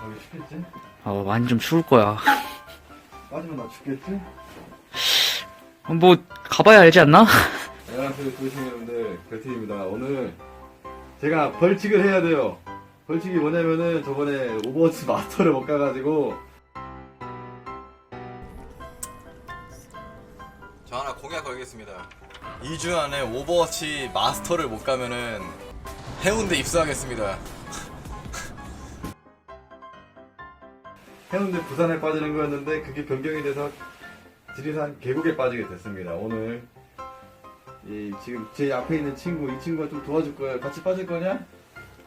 가기 쉽겠지? 어, 많이 좀 추울 거야. 빠지면 나 죽겠지? 뭐, 가봐야 알지 않나? 안녕하세요 도시민 여러분들 별팀입니다 오늘 제가 벌칙을 해야 돼요 벌칙이 뭐냐면은 저번에 오버워치 마스터를 못 가가지고 저 하나 공약 걸겠습니다. 2주 안에 오버워치 마스터를 못 가면은 해운대 입수하겠습니다. 해운대 부산에 빠지는 거였는데 그게 변경이 돼서 지리산 계곡에 빠지게 됐습니다 오늘 이 지금 제 앞에 있는 친구 이 친구가 좀 도와줄 거예요 같이 빠질 거냐?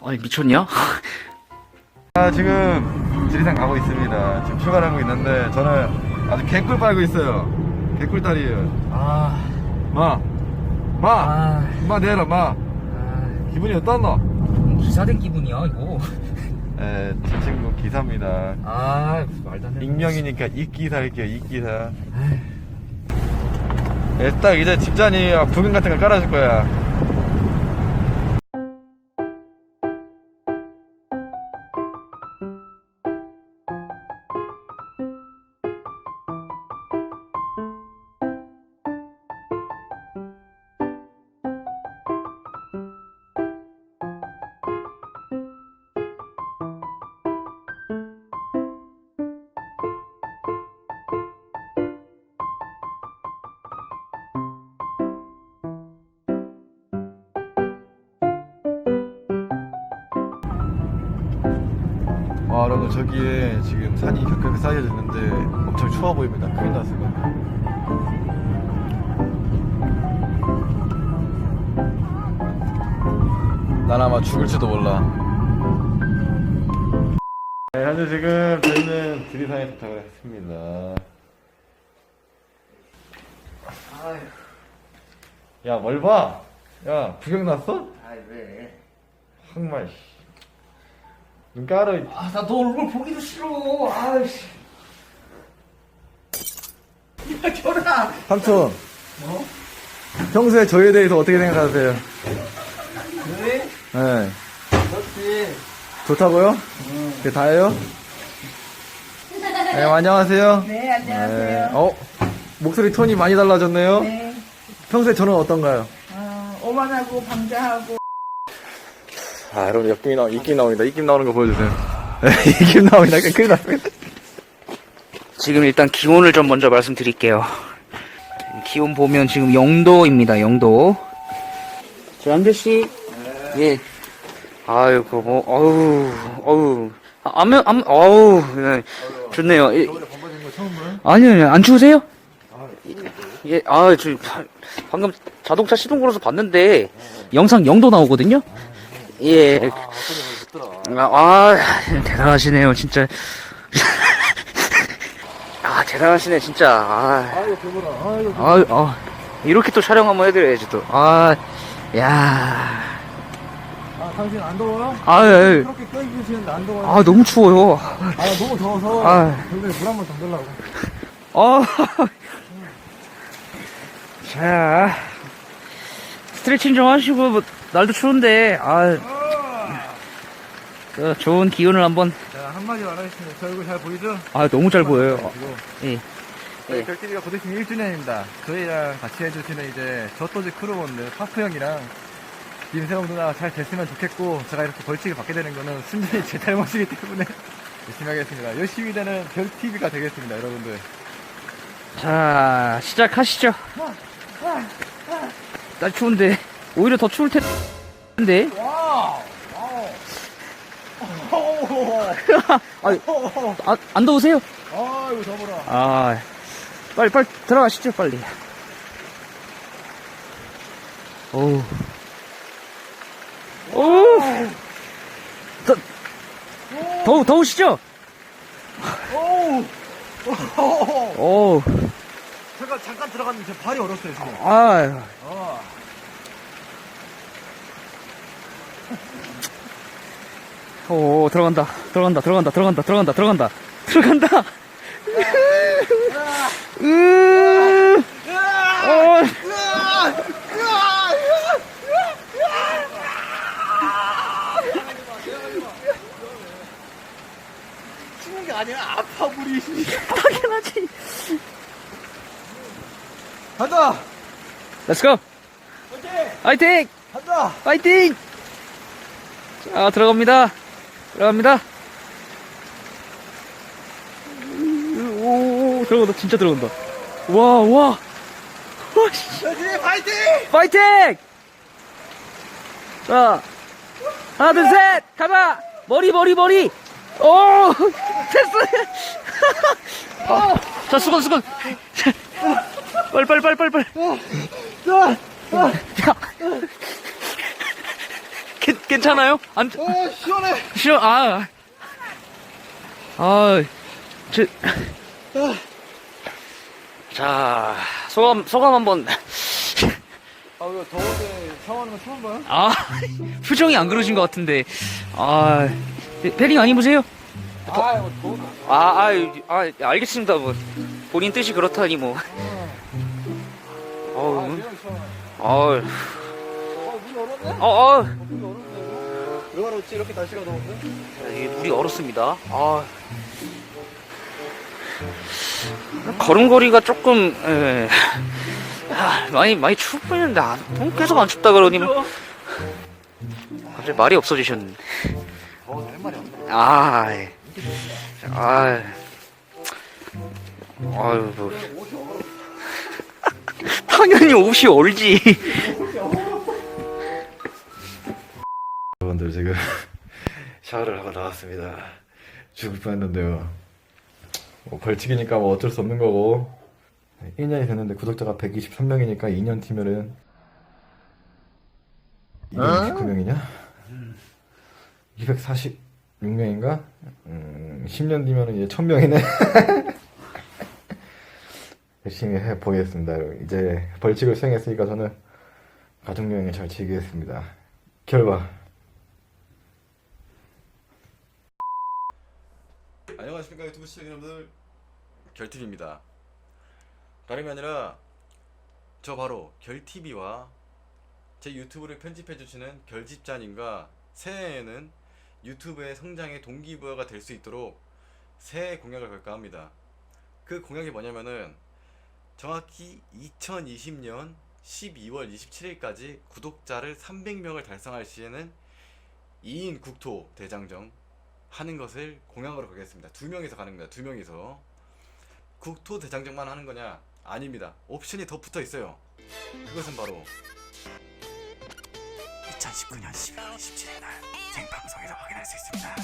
아니, 미쳤냐? 아 지금 지리산 가고 있습니다 지금 출발하고 있는데 저는 아주 개꿀 빨고 있어요 개꿀다리에요 아, 마! 마! 아, 마 내라 마! 아, 기분이 어떻노? 기사 된 기분이야, 이거. 에, 제 친구 기사입니다. 아, 말도 안 돼. 익명이니까 이기사 할게요 이기사. 예, 딱 이제 집자니 부근 같은 거 깔아줄 거야 와 여러분 저기에 지금 산이 격하게 쌓여져 있는데 엄청 추워 보입니다 큰일 났어요 난 아마 죽을지도 몰라. 네, 현재 지금 저희는 지리산에 도착을 했습니다 야뭘 봐? 야 구경 났어? 아, 왜? 정말 씨. 눈 깔아 아, 나 너 얼굴 보기도 싫어. 아이씨. 야, 결아. 삼촌 평소에 저희에 대해서 어떻게 생각하세요? 그래? 네 그렇지. 좋다고요? 그게 다예요? 네 안녕하세요 네, 안녕하세요. 어? 목소리 톤이 많이 달라졌네요 네. 평소에 저는 어떤가요? 어, 오만하고 방자하고 아 여러분 역김이 나오 입김 나옵니다 입김 나오는 거 보여주세요 입김 나옵니다 큰일 났습니다 지금 일단 기온을 좀 먼저 말씀드릴게요. 기온 보면 지금 0도입니다. 0도. 저 한결씨. 예. 아유, 그거 뭐, 어우, 어우. 아, 안면, 안, 어우, 예. 좋네요. 예. 아니요, 아니요. 안 추우세요? 예, 아, 저, 방금 자동차 시동 걸어서 봤는데, 영상 0도 나오거든요? 예. 아, 아, 대단하시네요, 진짜. 아, 대단하시네, 진짜. 아, 아이고 아, 아, 이렇게 또 촬영 한번 해드려야지, 또. 아, 야. 아 당신 안 더워요? 아, 예, 예. 그렇게 껴입으시는데 안 더워요? 아, 너무 추워요. 아 너무 더워서 아. 굉장히 물한번더 들라고 아. 자. 스트레칭 좀 하시고, 뭐, 날도 추운데, 아. 그 좋은 기운을 한번, 자 한마디 말하겠습니다 저 얼굴 잘 보이죠? 아, 너무 잘 보여요. 예. 저희 예. 별TV가 곧 있으면 1주년입니다 저희랑 같이 해주시는 이제 저토지 크루원들 파프 형이랑 김세영 누나 잘 됐으면 좋겠고 제가 이렇게 벌칙을 받게 되는 거는 순전히 제 잘못이기 때문에 열심히 하겠습니다 열심히 되는 별TV가 되겠습니다 여러분들 자, 시작하시죠. 날 추운데, 오히려 더 추울 텐데. 아, 아, 안 더우세요? 아이고 더워라 아, 빨리, 빨리 들어가시죠, 빨리. 어우. 오! 더, 더, 더우시죠? 오우 어우, 잠깐 잠깐 들어갔는데 제 발이 얼었어요 지금 아, 아. 오, 들어간다, 들어간다, 들어간다, 들어간다, 들어간다, 들어간다, 들어간다. 으, 어, 아니라 아파 부리. 당연하지. 간다. 렛츠고! 화이팅! 간다. 파이팅! 자, 들어갑니다. 들어갑니다. 오, 오, 들어간다. 진짜 들어간다. 와, 와. 와, 씨. 파이팅! 파이팅! 자, 하나, 둘, 셋! 가자! 머리, 머리, 머리! 오! 됐어! 어, 자, 수건, 수건! 빨리, 빨리, 빨리, 빨리, 빨리! 야. 괜, 괜찮아요? 안, 어 시원해. 싫어, 아. 아, 저. 자, 소감, 소감 한 번. 아 이거 더운데 샤워하는 거 처음 봐요? 아, 표정이 안 그러신 것 같은데. 아, 네, 패딩 안 입으세요? 아 이거 더운데. 아, 아, 아, 알겠습니다. 뭐, 본인 뜻이 그렇다니, 뭐. 아 어우, 시원해. 어우, 어물 얼었네? 어, 어. 얼었네. 왜 그렇지 이렇게 날씨가 더운데? 이게 물이 얼었습니다. 아. 걸음걸이가 조금, 예. 아, 많이, 많이 추워 보이는데, 아, 너무 계속 안 춥다 그러니, 뭐. 갑자기 말이 없어지셨네. 어, 할 말이 없네. 아, 예. 아, 아유, 뭐. 당연히 옷이 얼지. 여러분들 지금 샤워를 하고 나왔습니다. 죽을 뻔했는데요. 뭐 벌칙이니까 뭐 어쩔 수 없는 거고 1년이 됐는데 구독자가 123명이니까 2년 뒤면은 269명이냐? 246명인가? 음, 10년 뒤면은 이제 1000명이네. 열심히 해 보겠습니다. 이제 벌칙을 수행했으니까 저는 가족 여행을 잘 즐기겠습니다. 결과 안녕하십니까 유튜브 시청자 여러분들. 결TV입니다. 다름이 아니라 저 바로 결TV와 제 유튜브를 편집해 주시는 결집자님과 새해에는 유튜브의 성장의 동기부여가 될 수 있도록 새해 공약을 걸까 합니다. 그 공약이 뭐냐면은 정확히 2020년 12월 27일까지 구독자를 300명을 달성할 시에는 2인 국토 대장정 하는 것을 공양으로 가겠습니다. 두 명이서 가는 겁니다. 두 명이서 국토 대장정만 하는 거냐? 아닙니다. 옵션이 더 붙어 있어요. 그것은 바로 2019년 12월 17일 날 생방송에서 확인할 수 있습니다.